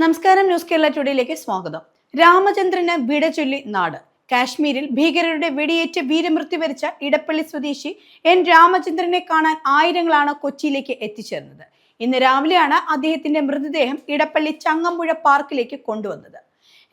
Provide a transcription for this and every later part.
നമസ്കാരം ന്യൂസ് കേരള ടുഡേയിലേക്ക് സ്വാഗതം. രാമചന്ദ്രന് വിട ചൊല്ലി നാട്. കാശ്മീരിൽ ഭീകരരുടെ വെടിയേറ്റ് വീരമൃത്യു വരിച്ച ഇടപ്പള്ളി സ്വദേശി എൻ രാമചന്ദ്രനെ കാണാൻ ആയിരങ്ങളാണ് കൊച്ചിയിലേക്ക് എത്തിച്ചേർന്നത്. ഇന്ന് രാവിലെയാണ് അദ്ദേഹത്തിന്റെ മൃതദേഹം ഇടപ്പള്ളി ചങ്ങമ്പുഴ പാർക്കിലേക്ക് കൊണ്ടുവന്നത്.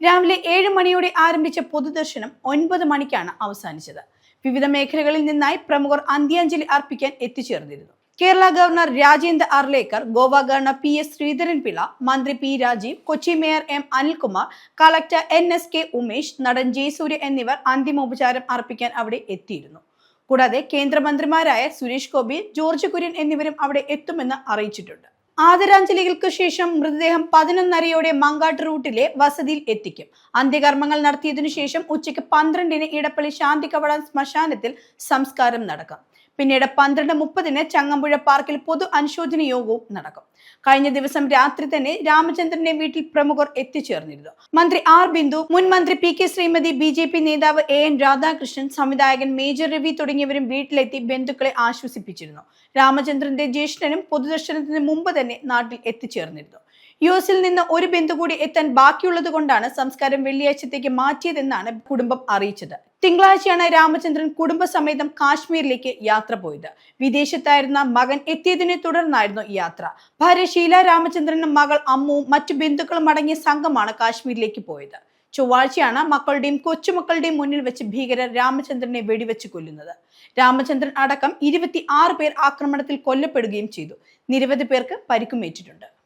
രാവിലെ ഏഴ് മണിയോടെ ആരംഭിച്ച പൊതുദർശനം ഒൻപത് മണിക്കാണ് അവസാനിച്ചത്. വിവിധ മേഖലകളിൽ നിന്നായി പ്രമുഖർ അന്ത്യാഞ്ജലി അർപ്പിക്കാൻ എത്തിച്ചേർന്നിരുന്നു. Kerala governor Rajendra Arlekar Goa governor P S Sreedharan Pillai മന്ത്രി P Rajeev Kochi mayor M Anilkumar collector N S K Umesh നടൻ ജയസൂര്യ എന്നിവർ അന്തിമോപചാരം അർപ്പിക്കാൻ അവിടെ എത്തിയിരുന്നു. കൂടാതെ കേന്ദ്രമന്ത്രിമാരായ സുരേഷ് ഗോപി ജോർജ് കുര്യൻ എന്നിവരും അവിടെ എത്തുമെന്ന് അറിയിച്ചിട്ടുണ്ട്. ആദരാഞ്ജലികൾക്ക് ശേഷം മൃതദേഹം പതിനൊന്നരയോടെ മങ്കാട്ട് റൂട്ടിലെ വസതിയിൽ എത്തിക്കും. അന്ത്യകർമ്മങ്ങൾ നടത്തിയതിനു ശേഷം ഉച്ചയ്ക്ക് പന്ത്രണ്ടിന് ഇടപ്പള്ളി ശാന്തി ശ്മശാനത്തിൽ സംസ്കാരം നടക്കും. പിന്നീട് പന്ത്രണ്ട് മുപ്പതിന് ചങ്ങമ്പുഴ പാർക്കിൽ പൊതു അനുശോചന യോഗവും നടക്കും. കഴിഞ്ഞ ദിവസം രാത്രി തന്നെ രാമചന്ദ്രന്റെ വീട്ടിൽ പ്രമുഖർ എത്തിച്ചേർന്നിരുന്നു. മന്ത്രി ആർ ബിന്ദു മുൻ മന്ത്രി P K Sreemathi B J P നേതാവ് എ എൻ രാധാകൃഷ്ണൻ സംവിധായകൻ മേജർ രവി തുടങ്ങിയവരും വീട്ടിലെത്തി ബന്ധുക്കളെ ആശ്വസിപ്പിച്ചിരുന്നു. രാമചന്ദ്രന്റെ ജ്യേഷ്ഠനും പൊതുദർശനത്തിന് മുമ്പ് തന്നെ നാട്ടിൽ എത്തിച്ചേർന്നിരുന്നു. യു എസിൽ നിന്ന് ഒരു ബന്ധു കൂടി എത്താൻ ബാക്കിയുള്ളത് കൊണ്ടാണ് സംസ്കാരം വെള്ളിയാഴ്ചത്തേക്ക് മാറ്റിയതെന്നാണ് കുടുംബം അറിയിച്ചത്. തിങ്കളാഴ്ചയാണ് രാമചന്ദ്രൻ കുടുംബസമേതം കാശ്മീരിലേക്ക് യാത്ര പോയത്. വിദേശത്തായിരുന്ന മകൻ എത്തിയതിനെ തുടർന്നായിരുന്നു യാത്ര. ഭാര്യ ഷീല രാമചന്ദ്രനും മകൾ അമ്മുവും മറ്റു ബന്ധുക്കളും അടങ്ങിയ സംഘമാണ് കാശ്മീരിലേക്ക് പോയത്. ചൊവ്വാഴ്ചയാണ് മക്കളുടെയും കൊച്ചുമക്കളുടെയും മുന്നിൽ വെച്ച് ഭീകരർ രാമചന്ദ്രനെ വെടിവെച്ച് കൊല്ലുന്നത്. രാമചന്ദ്രൻ അടക്കം ഇരുപത്തി ആറ് പേർ ആക്രമണത്തിൽ കൊല്ലപ്പെടുകയും ചെയ്തു. നിരവധി പേർക്ക് പരിക്കുമേറ്റിട്ടുണ്ട്.